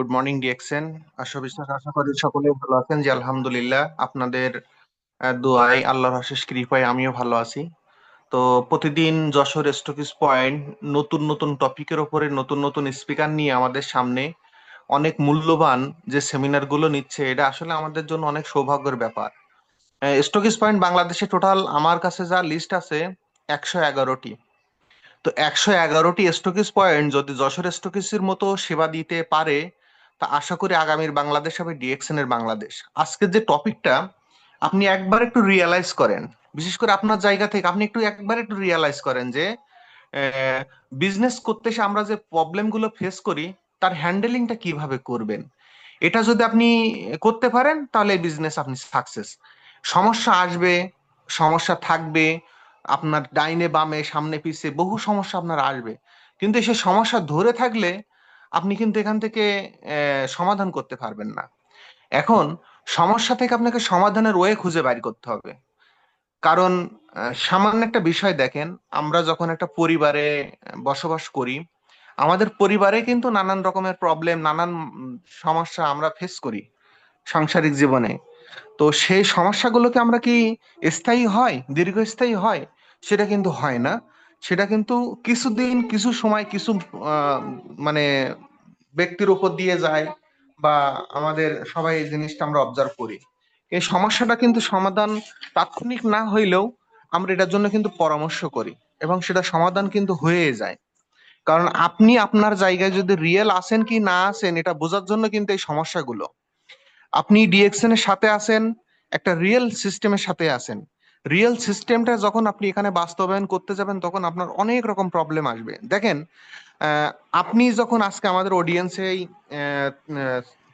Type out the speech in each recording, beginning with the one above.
Good morning DXN আশা বিশ্বাস, আশা করি সকলেই ভালো আছেন। যে আলহামদুলিল্লাহ, আপনাদের দোয়ায়, আল্লাহর অশেষ কৃপায় আমিও ভালো আছি। তো প্রতিদিন যশোর স্টকিস পয়েন্ট নতুন নতুন টপিকের ওপরে নতুন নতুন স্পিকার নিয়ে আমাদের সামনে অনেক মূল্যবান যে সেমিনারগুলো নিচ্ছে, এটা আসলে আমাদের জন্য অনেক সৌভাগ্যের ব্যাপার। স্টকিস পয়েন্ট বাংলাদেশে টোটাল আমার কাছে যা লিস্ট আছে, একশো এগারোটি। তো একশো এগারোটি স্টকিস পয়েন্ট যদি যশোর স্টকিসের মতো সেবা দিতে পারে তা আশা করি আগামীর বাংলাদেশ হবে ডিএক্সএন এর বাংলাদেশ। আজকের যে টপিকটা আপনি একবার একটু রিয়েলাইজ করেন। বিশেষ করে আপনার জায়গা থেকে আপনি একটু একবার একটু রিয়েলাইজ করেন যে বিজনেস করতে এসে আমরা যে প্রবলেমগুলো ফেস করি, তার হ্যান্ডেলিংটা কীভাবে করবেন? এটা যদি আপনি করতে পারেন, তাহলে বিজনেস আপনি সাকসেস সমস্যা আসবে, সমস্যা থাকবে, আপনার ডাইনে বামে, সামনে, পিছে বহু সমস্যা আপনার আসবে। কিন্তু সে সমস্যা ধরে থাকলে আপনি কিন্তু এখান থেকে সমাধান করতে পারবেন না। এখন সমস্যা থেকে আপনাকে সমাধানের ওয়ে খুঁজে বাইর করতে হবে। কারণ সামান্য একটা বিষয় দেখেন, আমরা যখন একটা পরিবারে বসবাস করি, আমাদের পরিবারে কিন্তু নানান রকমের প্রবলেম নানান সমস্যা আমরা ফেস করি সাংসারিক জীবনে। তো সেই সমস্যাগুলোকে আমরা কি স্থায়ী হয়, দীর্ঘস্থায়ী হয়? সেটা কিন্তু হয় না। সেটা কিন্তু কিছুদিন, কিছু সময়, কিছু মানে ব্যক্তির উপর দিয়ে যায় বা আমাদের সবাই এই জিনিসটা আমরা অবজার্ভ করি। এই সমস্যাটা কিন্তু সমাধান তাৎক্ষণিক না হইলেও আমরা এটার জন্য কিন্তু পরামর্শ করি এবং সেটা সমাধান কিন্তু হয়ে যায়। কারণ আপনি আপনার জায়গায় যদি রিয়েল আছেন কি না আছেন, এটা বোঝার জন্য কিন্তু এই সমস্যাগুলো। আপনি ডিএক্সএন এর সাথে আছেন, একটা রিয়েল সিস্টেমের সাথে আছেন। রিয়েল সিস্টেমটা যখন আপনি এখানে বাস্তবায়ন করতে যাবেন, তখন আপনার অনেক রকম প্রবলেম আসবে। দেখেন আপনি যখন আজকে আমাদের অডিয়েন্সে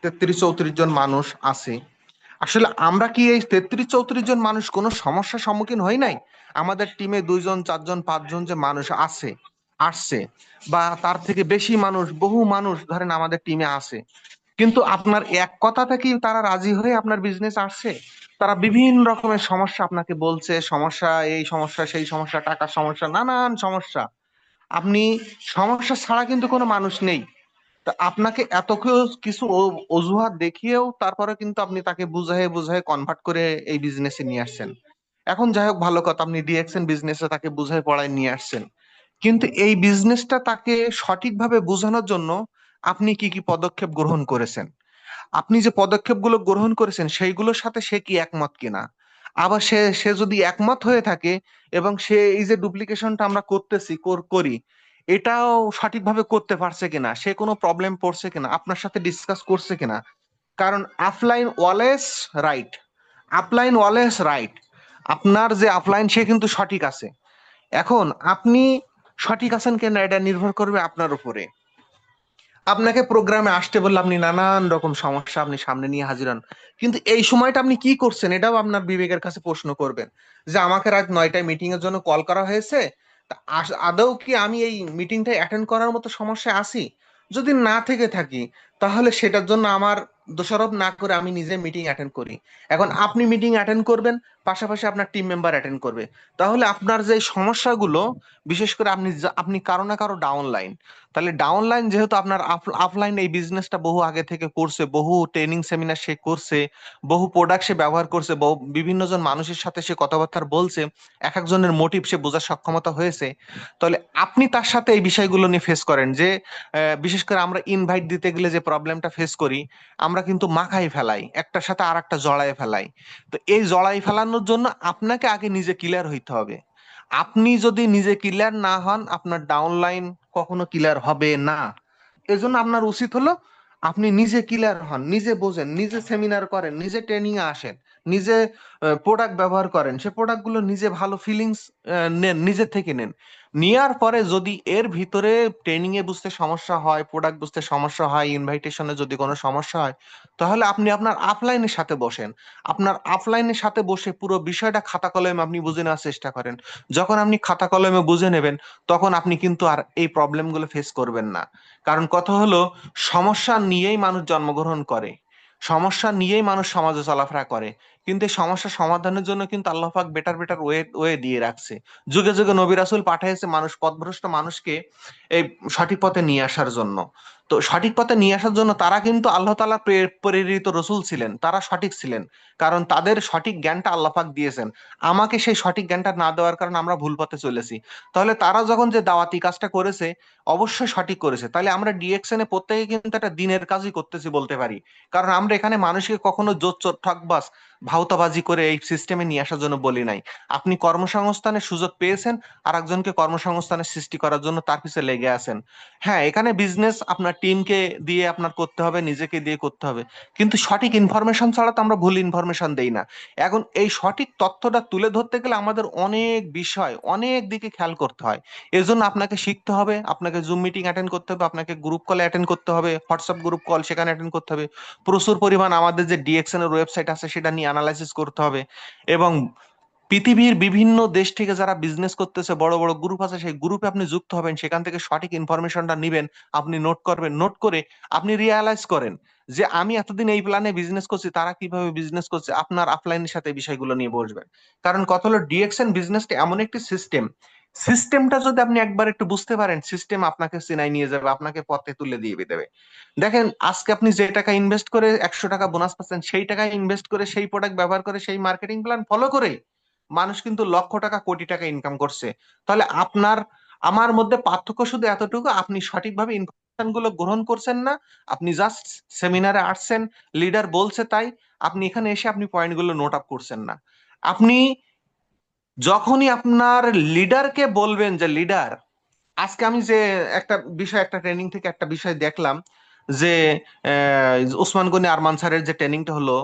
তেত্রিশ চৌত্রিশ জন মানুষ আছে, আসলে আমরা কি এই তেত্রিশ চৌত্রিশ জন মানুষ কোনো সমস্যার সম্মুখীন হই নাই? আমাদের টিমে দুইজন, চারজন, পাঁচজন যে মানুষ আছে, আসছে, বা তার থেকে বেশি মানুষ, বহু মানুষ ধরেন আমাদের টিমে আছে। কিন্তু আপনার এক কথাতে কি তারা রাজি হয়ে আপনার বিজনেস আসছে? তারা বিভিন্ন রকমের সমস্যা আপনাকে বলছে, সমস্যা এই সমস্যা, সেই সমস্যা, টাকার সমস্যা, নানান সমস্যা। আপনি সমস্যা ছাড়া কিন্তু কোনো মানুষ নেই। তা আপনাকে এত কিছু অজুহাত দেখিয়েও তারপরে কিন্তু আপনি তাকে বুঝায়ে বুঝায়ে কনভার্ট করে এই বিজনেসে নিয়ে আসছেন। এখন যাই হোক, ভালো কথা, আপনি ডিএক্সএন বিজনেসে তাকে বুঝায়, পড়ায় নিয়ে আসছেন। কিন্তু এই বিজনেসটা তাকে সঠিকভাবে বোঝানোর জন্য আপনি কি কি পদক্ষেপ গ্রহণ করেছেন? আপনি যে পদক্ষেপগুলো গ্রহণ করেছেন, সেইগুলোর সাথে সে কি একমত কিনা? আবার সে সে যদি একমত হয়ে থাকে এবং সে এই যে ডুপ্লিকেশনটা আমরা করতেছি, কর- এটাও সঠিকভাবে করতে পারছে কিনা? সে কোনো প্রবলেম পড়ছে কিনা? আপনার সাথে ডিসকাস করছে কিনা? কারণ অফলাইন ওয়ালেস রাইট আপলাইন ওয়ালেস রাইট আপনার যে আপলাইন সে কিন্তু সঠিক আছে। এখন আপনি সঠিক আছেন কিনা, এটা নির্ভর করবে আপনার উপরে। আপনাকে প্রোগ্রামে আসতে বললে আপনি নানান রকম সমস্যা আপনি সামনে নিয়ে হাজির হন। কিন্তু এই সময়টা আপনি কি করছেন এটাও আপনার বিবেকের কাছে প্রশ্ন করবেন। যে আমাকে রাত নয়টায় মিটিং এর জন্য কল করা হয়েছে আদৌ কি আমি এই মিটিংটা অ্যাটেন্ড করার মতো সমস্যায় আছি? যদি না থেকে থাকি, তাহলে সেটার জন্য আমার দোষারোপ না করে আমি নিজে মিটিং অ্যাটেন্ড করি। এখন আপনি মিটিং অ্যাটেন্ড করবেন পাশাপাশি আপনার টিম মেম্বার অ্যাটেন্ড করবে। তাহলে আপনার যে সমস্যাগুলো, বিশেষ করে আপনি আপনি কারও না কারও ডাউন লাইন তাহলে ডাউনলাইন যেহেতু আপনার অফলাইন এই বিজনেসটা বহু আগে থেকে করছে, বহু ট্রেনিং সেমিনার সে করছে, বহু প্রোডাক্ট সে ব্যবহার করছে বিভিন্ন জন মানুষের সাথে সে কথাবার্তা বলছে, এক একজনের মোটিভ সে বোঝার সক্ষমতা হয়েছে। তাহলে আপনি তার সাথে এই বিষয়গুলো নিয়ে ফেস করেন যে বিশেষ করে আমরা ইনভাইট দিতে গেলে যে প্রবলেমটা ফেস করি, আমরা কিন্তু মাখাই ফেলাই, একটার সাথে আর একটা জড়াই ফেলাই। তো এই জড়াই ফেলানোর জন্য আপনাকে আগে নিজে ক্লিয়ার হইতে হবে। আপনি যদি নিজে ক্লিয়ার না হন, আপনার ডাউনলাইন কখনো ক্লিয়ার হবে না। এজন্য আপনার উচিত হলো আপনি নিজে ক্লিয়ার হন, নিজে বোঝেন, নিজে সেমিনার করেন, নিজে ট্রেনিং এ আসেন, নিজে প্রোডাক্ট ব্যবহার করেন। সে প্রোডাক্টগুলো নিজে ভালো ফিলিংস নেন, নিজে থেকে নেন। নেওয়ার পরে যদি এর ভিতরে ট্রেনিং এ বুঝতে সমস্যা হয় প্রোডাক্ট বুঝতে সমস্যা হয় ইনভাইটেশনে যদি কোনো সমস্যা হয়, তাহলে আপনি আপনার আপলাইনের সাথে বসেন। আপনার আপলাইনের সাথে বসে পুরো বিষয়টা খাতা কলমে আপনি বুঝে নেওয়ার চেষ্টা করেন। যখন আপনি খাতা কলমে বুঝে নেবেন, তখন আপনি কিন্তু আর এই প্রবলেমগুলো ফেস করবেন না। কারণ কথা হলো, সমস্যা নিয়েই মানুষ জন্মগ্রহণ করে। সমস্যা নিয়েই মানুষ সমাজে চলাফেরা করে। কিন্তু এই সমস্যা সমাধানের জন্য কিন্তু আল্লাহ পাক বেটার বেটার ওয়ে ওয়ে দিয়ে রাখছে। যুগে যুগে নবী রাসূল পাঠিয়েছে মানুষ, পথভ্রষ্ট মানুষকে এই সঠিক পথে নিয়ে আসার জন্য। তো সঠিক পথে নিয়ে আসার জন্য তারা কিন্তু আল্লাহ প্রে- প্রেরিত রসুল ছিলেন, তারা সঠিক ছিলেন। কারণ তাদের সঠিক জ্ঞানটা আল্লাহ পাক দিয়েছেন। আমাকে সেই সঠিক জ্ঞানটা না দেওয়ার কারণে আমরা ভুল পথে চলেছি। তাহলে তারা যখন যে দাওয়াতি কাজটা করেছে, অবশ্যই সঠিক করেছে। তাহলে আমরা ডিএকশনে প্রত্যেকে কিন্তু একটা দিনের কাজই করতেছি বলতে পারি। কারণ আমরা এখানে মানুষকে কখনো জোর চোর ঠকবাস ভাউতাবাজি করে এই সিস্টেমে নিয়ে আসার জন্য বলি নাই। আপনি কর্মসংস্থানের সুযোগ পেয়েছেন আর একজনকে কর্মসংস্থানের সৃষ্টি করার জন্য তার পিছনে লেগে আছেন। হ্যাঁ এখানে বিজনেস আপনার টিমকে দিয়ে আপনার করতে হবে, নিজেকে দিয়ে করতে হবে। কিন্তু সঠিক ইনফরমেশন ছাড়া তো আমরা ভুল ইনফরমেশন দেই না। এখন এই সঠিক তথ্যটা তুলে ধরতে গেলে আমাদের অনেক বিষয়, অনেক দিকে খেয়াল করতে হয়। এর জন্য আপনাকে শিখতে হবে, আপনাকে জুম মিটিং অ্যাটেন্ড করতে হবে, আপনাকে গ্রুপ কলে অ্যাটেন্ড করতে হবে হোয়াটসঅ্যাপ গ্রুপ কল সেখানে অ্যাটেন্ড করতে হবে। প্রচুর পরিমাণ আমাদের যে ডিএক্সএন এর ওয়েবসাইট আছে সেটা নিয়ে অ্যানালাইসিস করতে হবে। এবং পৃথিবীর বিভিন্ন দেশ থেকে যারা বিজনেস করতেছে, বড় বড় গ্রুপ আছে, সেই গ্রুপে আপনি যুক্ত হবেন, সেখান থেকে সঠিক ইনফরমেশনটা নিবেন, আপনি নোট করবেন নোট করে আপনি রিয়ালাইজ করেন যে আমি এতদিন এই প্ল্যানে বিজনেস করছি, তারা কীভাবে বিজনেস করছে, আপনার অফলাইনের সাথে বিষয়গুলো নিয়ে বসবেন। কারণ কত হলো ডিএক্সএন বিজনেসটা এমন একটি সিস্টেম সিস্টেমটা যদি আপনি একবার একটু বুঝতে পারেন সিস্টেম আপনাকে চেনাই নিয়ে যাবে, আপনাকে পথে তুলে দিয়ে দেবে। দেখেন, আজকে আপনি যে টাকা ইনভেস্ট করে একশো টাকা বোনাস পাচ্ছেন, সেই টাকা ইনভেস্ট করে সেই প্রোডাক্ট ব্যবহার করে, সেই মার্কেটিং প্ল্যান ফলো করে মানুষ কিন্তু লক্ষ টাকা, কোটি টাকা ইনকাম করছে। তাহলে আপনার, আমার মধ্যে পার্থক্য শুধু এতটুকু, আপনি সঠিকভাবে ইনফরমেশনগুলো গ্রহণ করছেন না, আপনি জাস্ট সেমিনারে আসছেন লিডার বলছে তাই, আপনি এখানে এসে আপনি পয়েন্টগুলো নোট আপ করছেন না। আপনি যখনই আপনার লিডারকে বলবেন যে লিডার আজকে আমি যে একটা বিষয়, একটা ট্রেনিং থেকে একটা বিষয় দেখলাম যে ওসমান গনি আরমান স্যারের যে ট্রেনিংটা হলো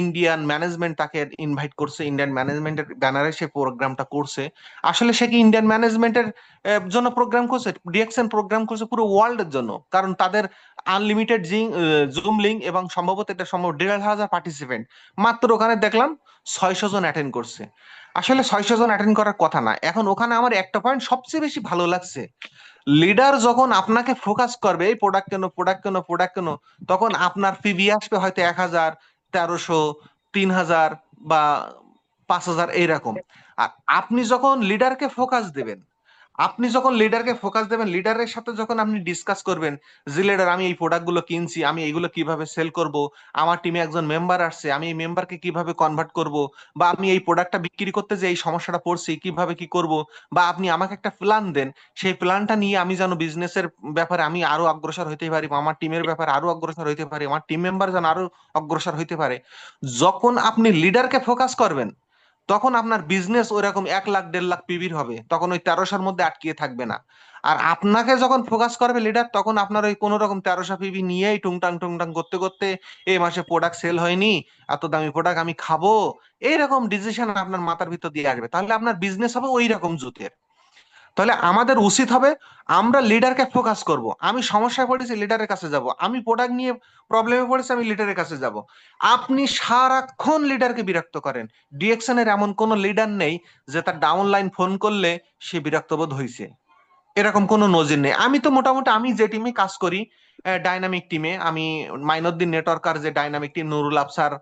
ইন্ডিয়ান ম্যানেজমেন্ট তাকে ইনভাইট করছে ইন্ডিয়ান ম্যানেজমেন্টের ব্যানারে সে প্রোগ্রামটা করছে। আসলে সে কি ইন্ডিয়ান ম্যানেজমেন্টের জন্য প্রোগ্রাম করছে? ডিএক্সএন প্রোগ্রাম করছে পুরো ওয়ার্ল্ডের জন্য। কারণ তাদের আনলিমিটেড জিং জুম লিঙ্ক এবং সম্ভবত এটা সম্ভব দেড় হাজার পার্টিসিপেন্ট মাত্র ওখানে দেখলাম ছয়শো জন অ্যাটেন্ড করছে। আসলে ছয়শো জন অ্যাটেন্ড করার কথা না। এখন ওখানে আমার একটা পয়েন্ট সবচেয়ে বেশি ভালো লাগছে। লিডার যখন আপনাকে ফোকাস করবে, এই প্রোডাক্ট কেন প্রোডাক্ট কেন প্রোডাক্ট কেন, তখন আপনার পিভি আসবে হয়তো এক হাজার, তেরোশো, তিন হাজার বা পাঁচ হাজার, এইরকম। আর আপনি যখন লিডারকে ফোকাস দেবেন আপনি যখন লিডারকে ফোকাস দেবেন লিডারের সাথে যখন আপনি ডিসকাস করবেন, যে লিডার আমি এই প্রোডাক্টগুলো কিনছি, আমি এইগুলো কীভাবে সেল করব, আমার টিমে একজন মেম্বার আসছে, আমি এই মেম্বারকে কীভাবে কনভার্ট করব, বা আমি এই প্রোডাক্টটা বিক্রি করতে যে এই সমস্যাটা পড়ছি, কীভাবে কি করব, বা আপনি আমাকে একটা প্ল্যান দেন, সেই প্ল্যানটা নিয়ে আমি যেন বিজনেসের ব্যাপারে আমি আরও অগ্রসর হইতে পারি আমার টিমের ব্যাপারে আরও অগ্রসর হইতে পারি, আমার টিম মেম্বার যেন আরও অগ্রসর হইতে পারে। যখন আপনি লিডারকে ফোকাস করবেন তখন আপনার বিজনেস ওইরকম এক লাখ, দেড় লাখ পিবির হবে। তখন ওই তেরোশোর মধ্যে আটকিয়ে থাকবে না। আর আপনাকে যখন ফোকাস করবে লিডার তখন আপনার ওই কোনো রকম তেরোশো পিবি নিয়েই টুংটাং টুংটাং করতে করতে এই মাসে প্রোডাক্ট সেল হয়নি, এত দামি প্রোডাক্ট আমি খাব, এইরকম ডিসিশন আপনার মাথার ভিতর দিয়ে আসবে। তাহলে আপনার বিজনেস হবে ওই রকম জুতের। তাহলে আমাদের উচিত হবে আমরা লিডারকে ফোকাস করব। আমি সমস্যায় পড়েছি লিডারের কাছে যাব। আমি প্রোডাক্ট নিয়ে প্রবলেমে পড়েছি, আমি লিডারের কাছে যাব। আপনি সারাক্ষণ লিডারকে বিরক্ত করেন। ডিএকশন এর এমন কোন লিডার নেই যে তার ডাউনলাইন ফোন করলে সে বিরক্ত বোধ হয়েছে এরকম কোনো নজির নেই। আমি তো মোটামুটি, আমি যে টিমে কাজ করি ডাইনামিক টিমে আমি মাইনুদ্দিন নেটওয়ার্কার যে ডাইনামিক টিম নুরুল আফসার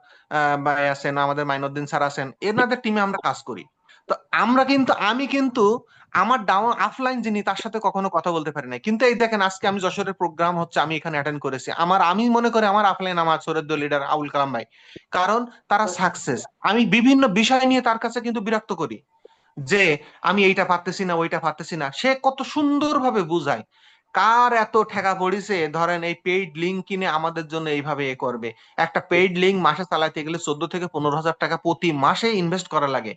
আছেন, আমাদের মাইনুদ্দিন স্যার আছেন, এনাদের টিমে আমরা কাজ করি। তো আমরা কিন্তু, আমি কিন্তু আমার ডাউন অফলাইন যিনি তার সাথে কখনো কথা বলতে পারি না কিন্তু এই দেখেন আজকে আমি যশোরের প্রোগ্রাম হচ্ছে আমি এখানে অ্যাটেন্ড করেছি। আমার আমি মনে করি আমার অফলাইন আমার সৈরদ্দ লিডার আবুল কালাম ভাই। কারণ তারা সাকসেস আমি বিভিন্ন বিষয় নিয়ে তার কাছে কিন্তু বিরক্ত করি। যে আমি এইটা পারতেছি না ওইটা পারতেছি না। সে কত সুন্দরভাবে বুঝায়। কার এত ঠেকা পড়িছে? ধরেন এই পেইড লিঙ্ক কিনে আমাদের জন্য এইভাবে এ করবে। একটা পেইড লিঙ্ক মাসে চালাতে গেলে চোদ্দ থেকে পনেরো হাজার টাকা প্রতি মাসে ইনভেস্ট করা লাগে।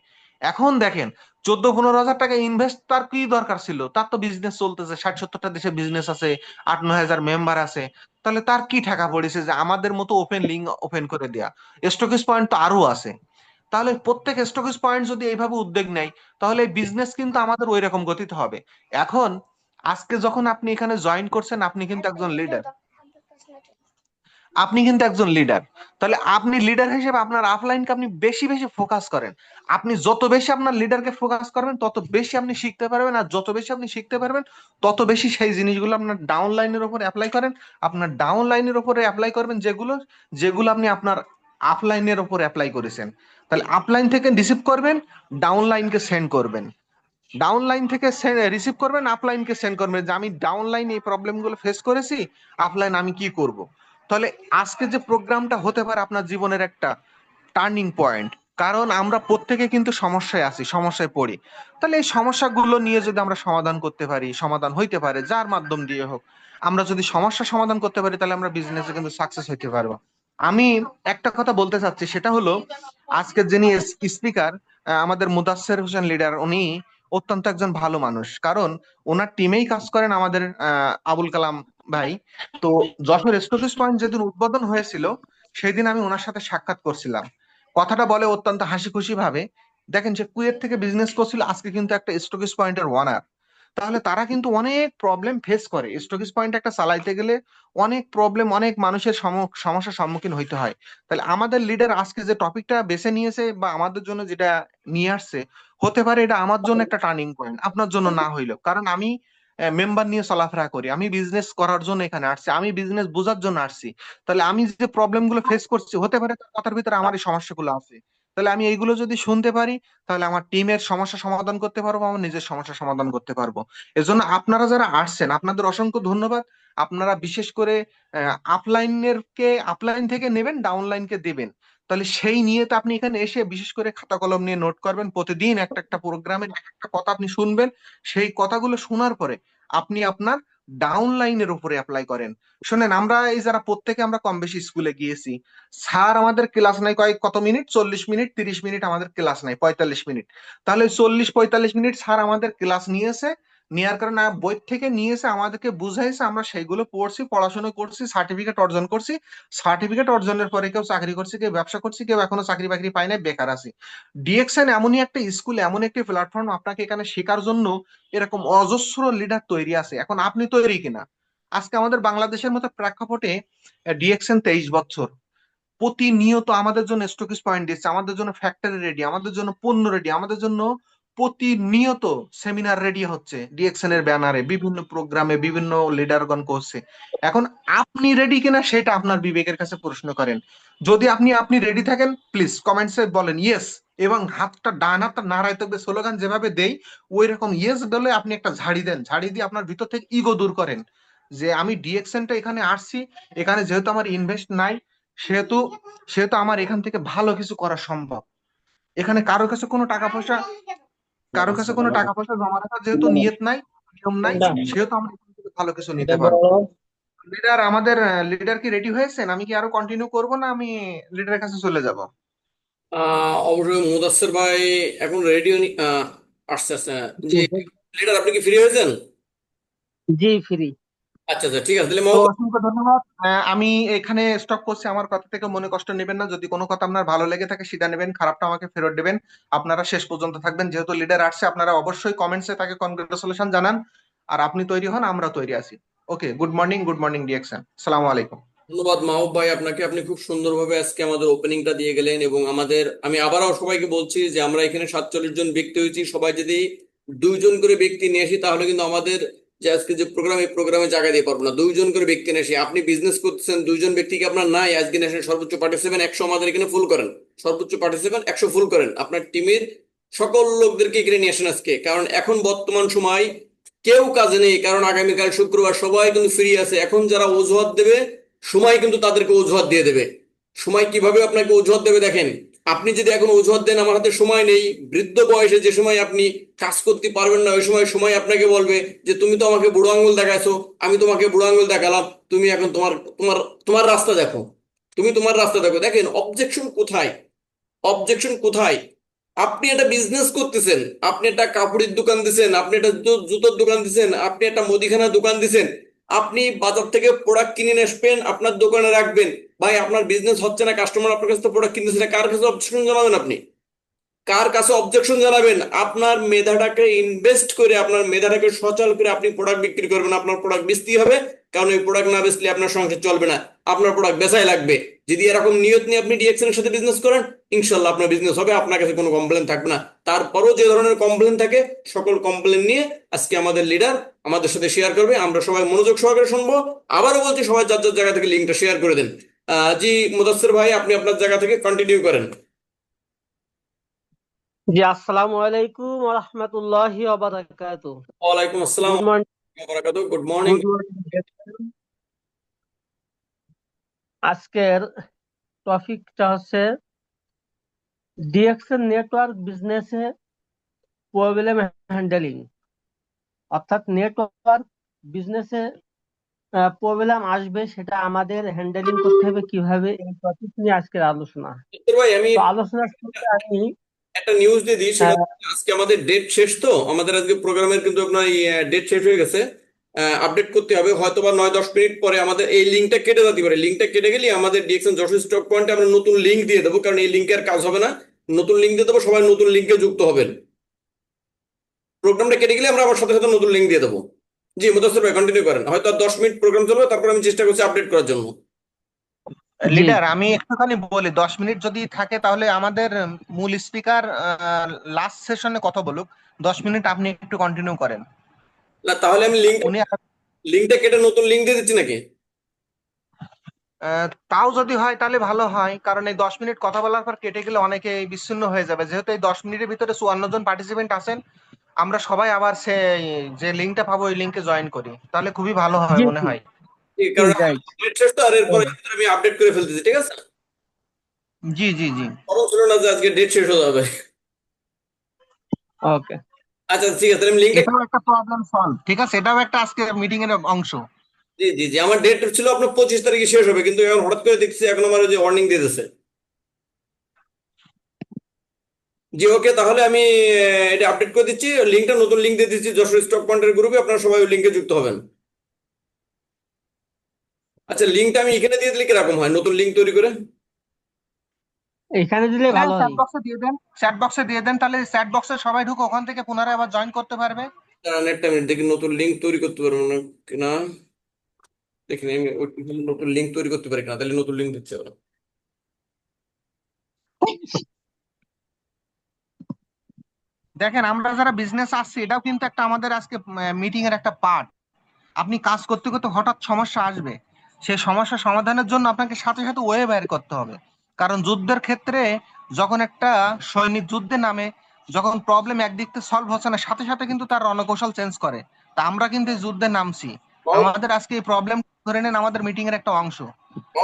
এখন দেখেন চোদ্দ পনেরো হাজার টাকা ইনভেস্ট তার কি দরকার ছিল? তার তো বিজনেস চলতেছে ষাট সত্তরটা দেশে বিজনেস আছে আট নয় হাজার মেম্বার আছে। তাহলে তার কি ঠেকা পড়েছে যে আমাদের মতো ওপেন লিঙ্ক ওপেন করে দেয়া? স্টকিস পয়েন্ট তো আরও আছে। তাহলে প্রত্যেক স্টকিস পয়েন্ট যদি এইভাবে উদ্যোগ নেয়, তাহলে বিজনেস কিন্তু আমাদের ওই রকম গতিতে হবে। এখন, আজকে যখন আপনি এখানে জয়েন করছেন, আপনি কিন্তু একজন লিডার আপনি কিন্তু একজন লিডার তাহলে আপনি লিডার হিসেবে আপনার অফলাইনকে আপনি বেশি বেশি ফোকাস করেন। আপনি যত বেশি আপনার লিডারকে ফোকাস করবেন, তত বেশি আপনি শিখতে পারবেন আর যত বেশি আপনি শিখতে পারবেন, তত বেশি সেই জিনিসগুলো আপনার ডাউন লাইনের উপরে অ্যাপ্লাই করেন। আপনার ডাউন লাইনের উপরে অ্যাপ্লাই করবেন যেগুলো যেগুলো আপনি আপনার আপলাইনের উপর অ্যাপ্লাই করেছেন। তাহলে আপলাইন থেকে রিসিভ করবেন ডাউন লাইনকে সেন্ড করবেন। ডাউন লাইন থেকে রিসিভ করবেন আপলাইনকে সেন্ড করবেন। যে আমি ডাউন লাইন এই প্রবলেমগুলো ফেস করেছি আপলাইন আমি কি করব? তাহলে আজকে যে প্রোগ্রামটা হতে পারে আপনার জীবনের একটা টার্নিং পয়েন্ট কারণ আমরা প্রত্যেকে কিন্তু সমস্যায় আছি, সমস্যায় পড়ি। তাহলে এই সমস্যাগুলো নিয়ে যদি আমরা সমাধান করতে পারি, সমাধান হইতে পারে, যার মাধ্যম দিয়ে হোক, আমরা যদি সমস্যা সমাধান করতে পারি, তাহলে আমরা বিজনেসে কিন্তু সাকসেস হইতে পারব। আমি একটা কথা বলতে চাচ্ছি, সেটা হলো আজকের যিনি স্পিকার আমাদের মুদাসের হোসেন লিডার উনি অত্যন্ত একজন ভালো মানুষ। কারণ ওনার টিমেই কাজ করেন আমাদের আবুল কালাম ভাই, তো যশোর স্টকেজ পয়েন্ট যেদিন উদ্বোধন হয়েছিল সেই দিন আমি ওনার সাথে সাক্ষাৎ করছিলাম। কথাটা বলে অত্যন্ত হাসি খুশি ভাবে, দেখেন যে কুয়েত থেকে বিজনেস করছিল, আজকে কিন্তু একটা স্টকেজ পয়েন্টের ওয়ানার তাহলে তারা কিন্তু অনেক প্রবলেম ফেস করে। স্টকেজ পয়েন্ট একটা চালাইতে গেলে অনেক প্রবলেম অনেক মানুষের সম- সমস্যার সম্মুখীন হইতে হয়। তাহলে আমাদের লিডার আজকে যে টপিকটা বেছে নিয়েছে বা আমাদের জন্য যেটা নিয়ে আসছে, হতে পারে এটা আমার জন্য একটা টার্নিং পয়েন্ট আপনার জন্য না হইল কারণ আমি মেম্বার নিয়ে চলাফেরা করি। আমি বিজনেস করার জন্য এখানে আসছি। আমি বিজনেস বোঝার জন্য আসছি। তাহলে আমি যে প্রবলেমগুলো ফেস করছি, হতে পারে কথার ভিতরে আমার এই সমস্যাগুলো আছে। তাহলে আমি এইগুলো যদি শুনতে পারি, তাহলে আমার টিমের সমস্যা সমাধান করতে পারব, আমার নিজের সমস্যা সমাধান করতে পারব। এজন্য আপনারা যারা আসছেন, আপনাদের অসংখ্য ধন্যবাদ। আপনারা বিশেষ করে আপলাইনের কে আপলাইন থেকে নেবেন ডাউনলাইন কে দেবেন। তাহলে সেই নিয়ে তো আপনি এখানে এসে বিশেষ করে খাতা কলম নিয়ে নোট করবেন। প্রতিদিন একটা একটা প্রোগ্রামের এক একটা কথা আপনি শুনবেন। সেই কথাগুলো শোনার পরে আপনি আপনার ডাউন লাইনের উপরে অ্যাপ্লাই করেন। শোনেন, আমরা এই যারা প্রত্যেকে আমরা কম বেশি স্কুলে গিয়েছি স্যার আমাদের ক্লাস নাই কয়েক কত মিনিট চল্লিশ মিনিট তিরিশ মিনিট আমাদের ক্লাস নাই, পঁয়তাল্লিশ মিনিট তাহলে চল্লিশ, পঁয়তাল্লিশ মিনিট স্যার আমাদের ক্লাস নিয়েছে। নেওয়ার কারণে বই থেকে নিয়েছে আমাদেরকে বুঝাইছে, আমরা সেইগুলো পড়ছি, পড়াশোনা করছি সার্টিফিকেট অর্জন করছি। সার্টিফিকেট অর্জনের পরে কেউ চাকরি করছে, কেউ ব্যবসা করছে, কেউ এখনও চাকরি বাকরি পায় নাই, বেকার আছে। ডিএক্সএন এমনই একটা স্কুল এমন একটি প্ল্যাটফর্ম আপনাকে এখানে শেখার জন্য এরকম অজস্র লিডার তৈরি আছে। এখন আপনি তৈরি কিনা? আজকে আমাদের বাংলাদেশের মতো প্রেক্ষাপটে ডিএক্সএন তেইশ বছর। প্রতিনিয়ত আমাদের জন্য স্টকিস পয়েন্ট দিচ্ছে, আমাদের জন্য ফ্যাক্টরি রেডি আমাদের জন্য পণ্য রেডি আমাদের জন্য প্রতিনিয়ত সেমিনার রেডি হচ্ছে ডিএক্সএন এর ব্যানারে বিভিন্ন প্রোগ্রামে বিভিন্ন লিডারগণ করছে এখন আপনি রেডি কিনা সেটা আপনার বিবেকের কাছে প্রশ্ন করেন। যদি আপনি আপনি রেডি থাকেন প্লিজ কমেন্টসে বলেন ইয়েস এবং হাতটা, ডান হাতটা নাড়াই থাকবে স্লোগান যেভাবে দেই ওই রকম ইয়েস বলে আপনি একটা ঝাড়ি দেন। ঝাড়ি দিয়ে আপনার ভিতর থেকে ইগো দূর করেন। যে আমি ডিএক্সএনটা এখানে আসছি, এখানে যেহেতু আমার ইনভেস্ট নাই, সেহেতু সেহেতু আমার এখান থেকে ভালো কিছু করা সম্ভব। এখানে কারও কাছে কোনো টাকা পয়সা কারও কাছে কোনো টাকা পয়সা জমা রাখার যেহেতু নিয়ত নাই নিয়ম নাই সেহেতু আমরা ভালো কিছু নিতে পারব। লিডার আমাদের লিডার কি রেডি হয়েছেন আমি কি আরও কন্টিনিউ করব না আমি লিডারের কাছে চলে যাব? আহ অবশ্যই মুদাসসির ভাই এখন রেডিও আসছে আসছে। জি। লিডার আপনি কি ফ্রি হয়েছেন? জি ফ্রি আচ্ছা আচ্ছা ঠিক আছে তাহলে অসংখ্য ধন্যবাদ। আমি এখানে স্টপ করছি আমার কথা থেকে মনে কষ্ট নেবেন না। যদি কোনো কথা আপনার ভালো লেগে থাকে সেটা নেবেন খারাপটা আমাকে ফেরত দেবেন। আপনারা শেষ পর্যন্ত থাকবেন। যেহেতু লিডার আসছে আপনারা অবশ্যই কমেন্টসে তাকে কনগ্রেচুলেশন জানান। আর আপনি তৈরি হন আমরা তৈরি আছি। Okay good morning good morning DXN সালামু আলাইকুম। ধন্যবাদ মাহবুব ভাই আপনাকে আপনি খুব সুন্দরভাবে আজকে আমাদের ওপেনিংটা দিয়ে গেলেন এবং আমাদের আমি আবারও সবাইকে বলছি যে আমরা এখানে সাতচল্লিশ জন ব্যক্তি হয়েছি। সবাই যদি দুইজন করে ব্যক্তি নিয়ে আসি তাহলে কিন্তু আমাদের যে আজকে যে প্রোগ্রাম এই প্রোগ্রামে জায়গা দিয়ে পারব না। দুইজন করে ব্যক্তি আসি আপনি বিজনেস করতেছেন, দুইজন ব্যক্তিকে আপনার নাই। আজকে নিয়ে সর্বোচ্চ পার্টিসিপেন্ট একশো আমাদের এখানে ফুল করেন। সর্বোচ্চ পার্টিসিপেন্ট একশো ফুল করেন। আপনার টিমের সকল লোকদেরকে এখানে নিয়ে আসেন আজকে। কারণ এখন বর্তমান সময় কেউ কাজে নেই। কারণ আগামীকাল শুক্রবার সবাই কিন্তু ফ্রি আছে। এখন যারা অজুহাত দেবে, সময় কিন্তু তাদেরকে অজুহাত দিয়ে দেবে। সময় কীভাবে আপনাকে অজুহাত দেবে দেখেন? আপনি যদি এখন অজুহাত দেন, আমার হাতে সময় নেই। বৃদ্ধ বয়সে যে সময় আপনি কাজ করতে পারবেন না, ওই সময় সময় আপনাকে বলবে যে, তুমি তো আমাকে বুড়ো আঙুল দেখাইছো, আমি তোমাকে বুড়ো আঙুল দেখালাম, তুমি এখন তোমার তোমার তোমার রাস্তা দেখো। তুমি তোমার রাস্তা দেখো। দেখেন অবজেকশন কোথায়? অবজেকশন কোথায়? আপনি একটা বিজনেস করতেছেন, আপনি একটা কাপড়ের দোকান দিছেন, আপনি একটা জুতো- জুতোর দোকান দিছেন, আপনি একটা মুদিখানার দোকান দিছেন, আপনি বাজার থেকে প্রোডাক্ট কিনে আসবেন, আপনার দোকানে রাখবেন। ভাই, আপনার বিজনেস হচ্ছে না কাস্টমার আপনার কাছে তো প্রোডাক্ট কিনতেছে না, কার কাছে অবজেকশন জানাবেন আপনি? কার কাছে অবজেকশন জানাবেন? আপনার মেধাটাকে ইনভেস্ট করে, আপনার মেধাটাকে সচল করে আপনি প্রোডাক্ট বিক্রি করবেন, আপনার প্রোডাক্ট বেচতেই হবে, কারণ এই প্রোডাক্ট না বেচলে আপনার সংসার চলবে না, আপনার প্রোডাক্ট বেচাই লাগবে। যদি এরকম নিয়ত নিয়ে আপনি ডিএক্সএন এর সাথে বিজনেস করেন ইনশাল্লাহ আপনার বিজনেস হবে, আপনার কাছে কোনো কমপ্লেন থাকবে না। তারপরও যে ধরনের কমপ্লেন থাকে, সকল কমপ্লেন নিয়ে আজকে আমাদের লিডার আমাদের সাথে শেয়ার করবে। আমরা সবাই মনোযোগ সহকারে শুনব। আবারও বলছি, সবাই যার যার জায়গা থেকে লিঙ্কটা শেয়ার করে দেন। জি মুদাসসির ভাই আপনি আপনার জায়গা থেকে কন্টিনিউ করেন। জি আসসালামু আলাইকুম ওয়া রাহমাতুল্লাহি ওয়া বারাকাতুহু ওয়ালাইকুম আসসালাম good morning good morning good morning আজকের টপিকটা হচ্ছে ডিএক্সএল নেটওয়ার্ক বিজনেসে প্রবলেম হ্যান্ডেলিং। অর্থাৎ নেটওয়ার্ক বিজনেসে প্রবলেম আসবে সেটা আমাদের হ্যান্ডেলিং করতে হবে কীভাবে এই টপিক নিয়ে আজকের আলোচনা। ভাই আমি তো আলোচনার শুরুতে আমি একটা নিউজ দিয়ে দিই সেটা। আজকে আমাদের ডেট শেষ তো আমাদের আজকে প্রোগ্রামের কিন্তু আপনার ডেট শেষ হয়ে গেছে। আপডেট করতে হবে হয়তো বা নয় দশ মিনিট পরে আমাদের এই লিঙ্কটা কেটে যেতে পারে। লিঙ্কটা কেটে গেলে আমাদের ডিএক্সএন যশোর স্টক পয়েন্টে আমরা নতুন লিঙ্ক দিয়ে দেবো কারণ এই লিঙ্কে আর কাজ হবে না। নতুন লিঙ্ক দিয়ে দেবো সবাই নতুন লিঙ্কে যুক্ত হবেন। প্রোগ্রামটা কেটে গেলে আমরা আবার সাথে সাথে নতুন লিঙ্ক দিয়ে দেবো। জি মুদাসির ভাই কন্টিনিউ করেন। হয়তো আর দশ মিনিট প্রোগ্রাম চলবে তারপর আমি চেষ্টা করছি আপডেট করার জন্য। লিডার আমি একটুখানি বলি দশ মিনিট যদি থাকে তাহলে আমাদের মূল স্পিকার লাস্ট সেশনে কথা বলুক। দশ মিনিট আপনি একটু কন্টিনিউ করেন। না তাহলে আমি লিঙ্ক উনি লিঙ্কটা কেটে নতুন লিঙ্ক দিয়ে দিচ্ছি নাকি? আহ, তাও যদি হয় তাহলে ভালো হয় কারণ এই দশ মিনিট কথা বলার পর কেটে গেলে অনেকে বিচ্ছিন্ন হয়ে যাবে। যেহেতু এই দশ মিনিটের ভিতরে চুয়ান্ন জন পার্টিসিপেন্ট আছেন আমরা সবাই আবার সে যে লিঙ্কটা পাবো ওই লিঙ্কে জয়েন করি। তাহলে খুবই ভালো হয় মনে হয়। ঠিক, কারণ Right. ডেট শেষ তো আর এরপরে আমি আপডেট করে ফেলতেছি ঠিক আছে? জি জি জি। ছিল না যে আজকে ডেট শেষ হয়ে যাবে ওকে আচ্ছা ঠিক আছে আমি এটাও একটা প্রবলেম সলভ ঠিক আছে? এটাও একটা আজকে মিটিং এর অংশ। জি জি জি আমার ডেট ছিল আপনার পঁচিশ তারিখে শেষ হবে কিন্তু এখন হঠাৎ করে দেখছি এখন আমার যে ওয়ার্নিং দিয়ে দিচ্ছে জি ওকে তাহলে আমি এটা আপডেট করে দিচ্ছি। লিঙ্কটা নতুন লিঙ্ক দিয়ে দিচ্ছি যশোর স্টক পয়েন্টের গ্রুপে আপনারা সবাই ওই লিঙ্কে যুক্ত হবেন। আচ্ছা লিঙ্কটা আমি এখানে দিয়ে দিলে কীরকম হয়? নতুন লিঙ্ক তৈরি করে? এখানে দিলে ভালো চ্যাট বক্সে দিয়ে দেন। চ্যাট বক্সে দিয়ে দেন তাহলে চ্যাট বক্সে সবাই ঢুকে ওখান থেকে পুনরায় আবার জয়েন করতে পারবে। দাঁড়ান একটা মিনিট দেখি নতুন লিঙ্ক তৈরি করতে পারব না কিনা। দেখিনি আমি ওই নতুন লিঙ্ক তৈরি করতে পারি কিনা। তাহলে নতুন লিঙ্ক দিচ্ছে ওরা। দেখেন, আমরা যারা বিজনেস আসছি, এটাও কিন্তু একটা আমাদের আজকে মিটিং এর একটা পার্ট আপনি কাজ করতে করতে হঠাৎ সমস্যা আসবে। সেই সমস্যা সমাধানের জন্য আপনাকে সাথে সাথে ওয়ে বের করতে হবে। কারণ যুদ্ধের ক্ষেত্রে যখন একটা সৈনিক যুদ্ধে নামে, যখন প্রবলেম একদিক থেকে সলভ হচ্ছে না, সাথে সাথে কিন্তু তার রণকৌশল চেঞ্জ করে। তা আমরা কিন্তু এই যুদ্ধে নামছি। আমাদের আজকে এই প্রবলেম ধরে নেন আমাদের মিটিং এর একটা অংশ।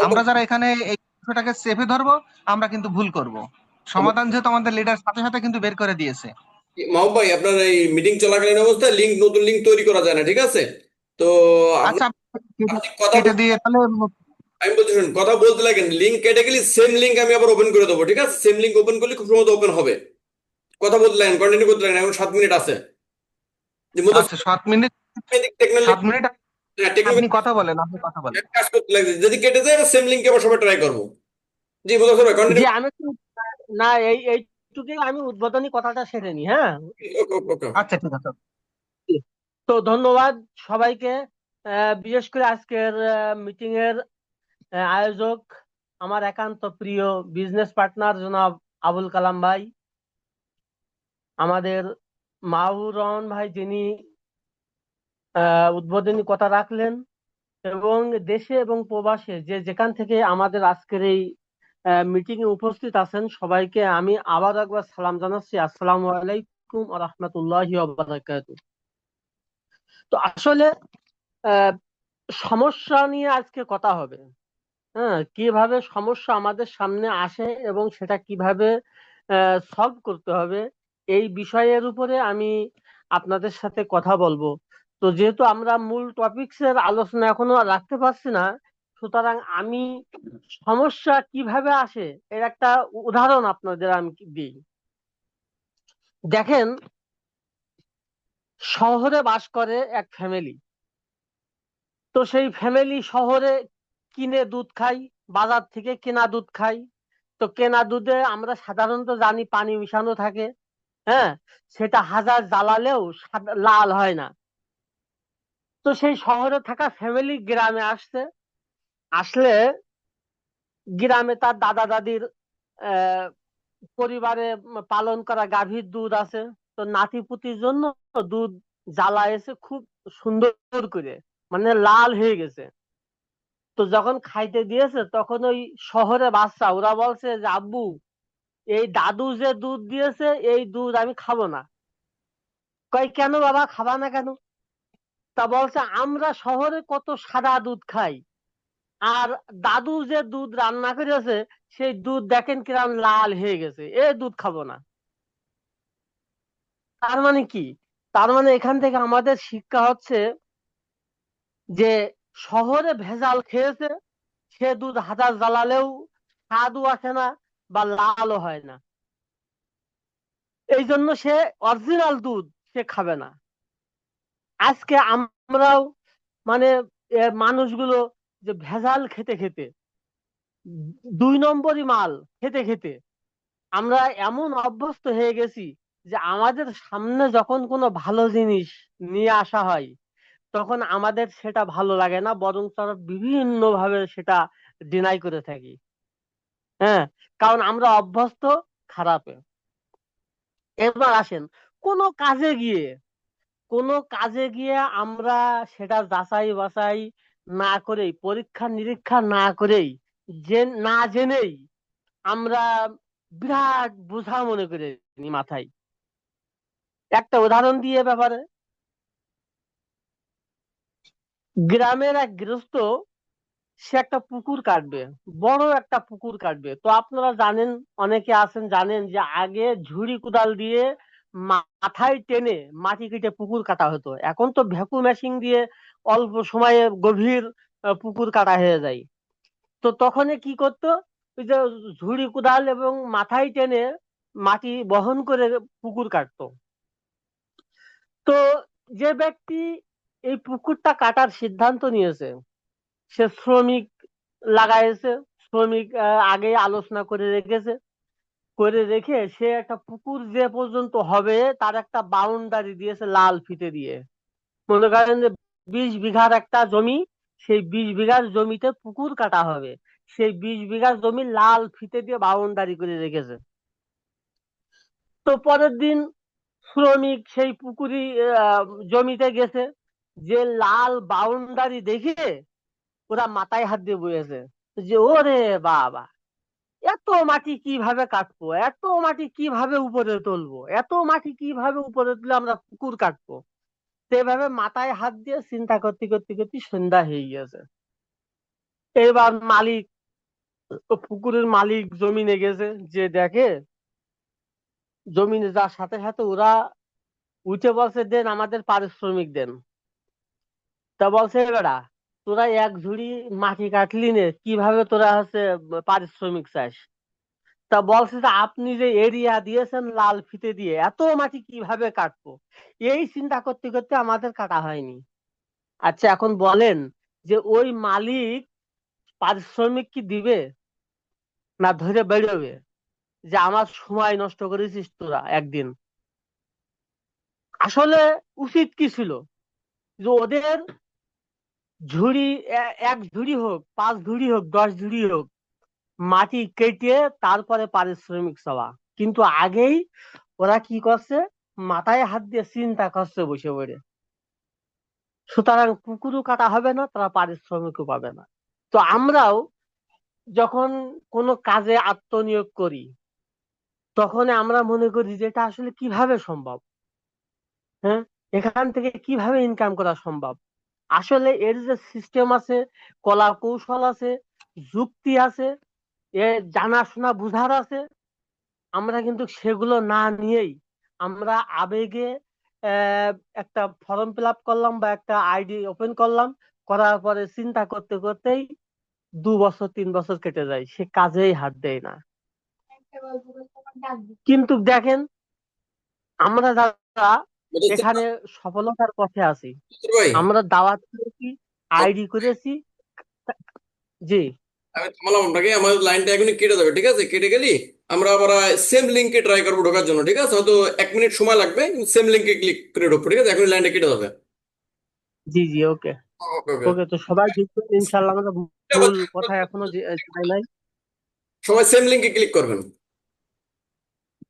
আমরা যারা এখানে এই বিষয়টাকে চেপে ধরবো, আমরা কিন্তু ভুল করব। সমাধান যেহেতু আমাদের লিডার সাথে সাথে কিন্তু বের করে দিয়েছে। মাহবুব ভাই আপনার এই মিটিং চলাকালীন অবস্থায় লিঙ্ক নতুন লিঙ্ক তৈরি করা যায় না ঠিক আছে? তো আচ্ছা কথা দিয়ে তাহলে আমি বলছি শুনুন কথা বলতে লাগেন লিঙ্ক কেটে গেলে সেম লিঙ্ক আমি আবার ওপেন করে দেবো ঠিক আছে? সেম লিঙ্ক ওপেন করলে খুব সম্ভবত ওপেন হবে। কথা বলতে লাগেন কন্টিনিউ করতে লাগেন এখন সাত মিনিট আছে। আচ্ছা সাত মিনিট সাত মিনিট আপনি কথা বলেন আপনি কথা বলেন। কাজ করতে লাগছে যদি কেটে যায় সেম লিঙ্কে আবার সবাই ট্রাই করব। জি মুদাসির ভাই কন্টিনিউ না এই এইটুকুই আমি উদ্বোধনী কথাটা সেরে নি হ্যাঁ? আচ্ছা ঠিক আছে। তো ধন্যবাদ সবাইকে। আহ, বিশেষ করে আজকের মিটিং এর আয়োজক আমার একান্ত প্রিয় বিজনেস পার্টনার জনাব আবুল কালাম ভাই। আমাদের মাহবুর রহমান ভাই যিনি আহ, উদ্বোধনী কথা রাখলেন এবং দেশে এবং প্রবাসে যে যেখান থেকে আমাদের আজকের এই মিটিং এ উপস্থিত আছেন সবাইকে আমি আবার একবার সালাম জানাচ্ছি। আসসালামু আলাইকুম রাহমাতুল্লাহি তো আসলে সমস্যা নিয়ে আজকে কথা হবে। হ্যাঁ কীভাবে সমস্যা আমাদের সামনে আসে এবং সেটা কীভাবে সলভ করতে হবে এই বিষয়ের উপরে আমি আপনাদের সাথে কথা বলব। তো যেহেতু আমরা মূল টপিকস এর আলোচনা এখনও রাখতে পারছি না সুতরাং আমি সমস্যা কীভাবে আসে, এর একটা উদাহরণ আপনাদের আমি দিই। দেখেন, শহরে বাস করে এক ফ্যামিলি তো সেই ফ্যামিলি শহরে কিনে দুধ খাই, বাজার থেকে কেনা দুধ খাই। তো কেনা দুধে আমরা সাধারণত জানি পানি মিশানো থাকে হ্যাঁ? সেটা হাজার জ্বালালেও লাল হয় না। তো সেই শহরে থাকা ফ্যামিলি গ্রামে আসছে আসলে গ্রামে তার দাদা দাদির পরিবারে পালন করা গাভীর দুধ আছে। তো নাতি পুতির জন্য দুধ জ্বালা এসে খুব সুন্দর করে মানে লাল হয়ে গেছে। তো যখন খাইতে দিয়েছে, তখন ওই শহরে বাচ্চা, ওরা বলছে যে, আব্বু, এই দাদু যে দুধ দিয়েছে, এই দুধ আমি খাব না। কই কেন বাবা? খাবা না কেন? তা বলছে, আমরা শহরে কত সাদা দুধ খাই। আর দাদু যে দুধ রান্না করেছে সেই দুধ দেখেন কিরম লাল হয়ে গেছে। এ দুধ খাব না। তার মানে কি? তার মানে এখান থেকে আমাদের শিক্ষা হচ্ছে যে শহরে ভেজাল খেয়েছে, সে দুধ হাজার জ্বালালেও স্বাদও আসে না বা লালও হয় না। এই জন্য সে অরিজিনাল দুধ সে খাবে না। আজকে আমরাও মানে মানুষগুলো যে ভেজাল খেতে খেতে, দুই নম্বরই মাল খেতে খেতে আমরা এমন অভ্যস্ত হয়ে গেছি যে আমাদের সামনে যখন কোনো ভালো জিনিস নিয়ে আসা হয়, তখন আমাদের সেটা ভালো লাগে না বরং তারা বিভিন্ন ভাবে সেটা ডিনাই করে থাকি। হ্যাঁ কারণ আমরা অভ্যস্ত খারাপে। এবার আসেন, কোনো কাজে গিয়ে, কোনো কাজে গিয়ে আমরা সেটা যাচাই বাছাই না করেই, পরীক্ষা নিরীক্ষা না করেই যে না জেনেই আমরা বিরাট বোঝা মনে করে মাথায়। একটা উদাহরণ দিয়ে ব্যাপারে। গ্রামের এক গৃহস্থ, সে একটা পুকুর কাটবে, বড় একটা পুকুর কাটবে। তো আপনারা জানেন, অনেকে আছেন, জানেন যে আগে ঝুড়ি কোদাল দিয়ে মাথায় টেনে মাটি কেটে পুকুর কাটা হতো। এখন তো ভ্যাকু মেশিন দিয়ে অল্প সময়ে গভীর পুকুর কাটা হয়ে যায়। তো তখন কি করতো? ওই যে ঝুড়ি কোদাল এবং মাথায় টেনে মাটি বহন করে পুকুর কাটতো। তো যে ব্যক্তি এই পুকুরটা কাটার সিদ্ধান্ত নিয়েছে, সে শ্রমিক লাগাইছে, শ্রমিক আগে আলোচনা করে রেখেছে। করে রেখে সে একটা পুকুর যে পর্যন্ত হবে, তার একটা বাউন্ডারি দিয়েছে লাল ফিতে দিয়ে। মনে করেন যে বিশ বিঘার একটা জমি, সেই বিশ বিঘার জমিতে পুকুর কাটা হবে। সেই বিশ বিঘার জমি লাল ফিতে দিয়ে বাউন্ডারি করে রেখেছে। তো পরের দিন শ্রমিক সেই পুকুরি জমিতে গেছে। যে লাল বাউন্ডারি দেখে ওরা মাথায় হাত দিয়ে বয়েছে যে, ওরে বাবা, এত মাটি কীভাবে কাটবো? এত মাটি কীভাবে উপরে তুলবো? এত মাটি কীভাবে উপরে তুলে আমরা পুকুর কাটবো? সেভাবে মাথায় হাত দিয়ে চিন্তা করতে করতে করতে সন্ধ্যা হয়ে গেছে। এবার মালিক, পুকুরের মালিক জমিনে গেছে, যে দেখে, জমিনে যার সাথে সাথে ওরা উঠে বলছে, দেন আমাদের পারিশ্রমিক দেন। তা বলছে বেড়া তোরা এক ঝুড়ি মাটি কাটলি নে, কীভাবে তোরা হচ্ছে পারিশ্রমিক চাস? তা বলছে যে, আপনি যে এরিয়া দিয়েছেন লাল ফিতে দিয়ে, এত মাটি কীভাবে কাটবো? এই চিন্তা করতে করতে আমাদের কাটা হয়নি। আচ্ছা এখন বলেন যে, ওই মালিক পারিশ্রমিক কি দিবে না ধরে বেরোবে? যে, আমার সময় নষ্ট করেছিস তোরা একদিন। আসলে উচিত কি ছিল? যে, ওদের ঝুড়ি এক ঝুড়ি হোক, পাঁচ ঝুড়ি হোক, দশ ঝুড়ি হোক মাটি কেটে তারপরে পারিশ্রমিক চাওয়া। কিন্তু আগেই ওরা কি করছে? মাথায় হাত দিয়ে চিন্তা করছে বসে বসে। সুতরাং পুকুরও কাটা হবে না, তারা পারিশ্রমিকও পাবে না। তো আমরাও যখন কোনো কাজে আত্মনিয়োগ করি তখন আমরা মনে করি যে এটা আসলে কীভাবে সম্ভব? হ্যাঁ? এখান থেকে কীভাবে ইনকাম করা সম্ভব? আসলে এর যে সিস্টেম আছে কলা কৌশল আছে, যুক্তি আছে এ জানাশোনা বুঝার আছে? আমরা কিন্তু সেগুলো না নিয়েই আমরা আবেগে একটা ফর্ম ফিল আপ করলাম বা একটা আইডি ওপেন করলাম করার পরে চিন্তা করতে করতেই দু বছর তিন বছর কেটে যায়। সে কাজেই হাত দেয় না। কিন্তু দেখেন আমরা যারা এখানে সফলতার পথে আছি আমরা দাওয়াত করেছি আইডি করেছি জি। আমি থামালাম আপনাকে আমার লাইনটা এখনই কেটে যাবে ঠিক আছে? কেটে গেলি আমরা আবার সেম লিঙ্কে ট্রাই করব ঢোকার জন্য ঠিক আছে? হয়তো এক মিনিট সময় লাগবে সেম লিঙ্কে ক্লিক করে ঢুকবো ঠিক আছে? এখন লাইনটা কেটে যাবে জি জি ওকে। ওকে তো সবাই যুক্ত ইনশাল্লাহ আমরা ভুল কথা এখনও যে- নাই। সবাই সেম লিঙ্কে ক্লিক করবেন।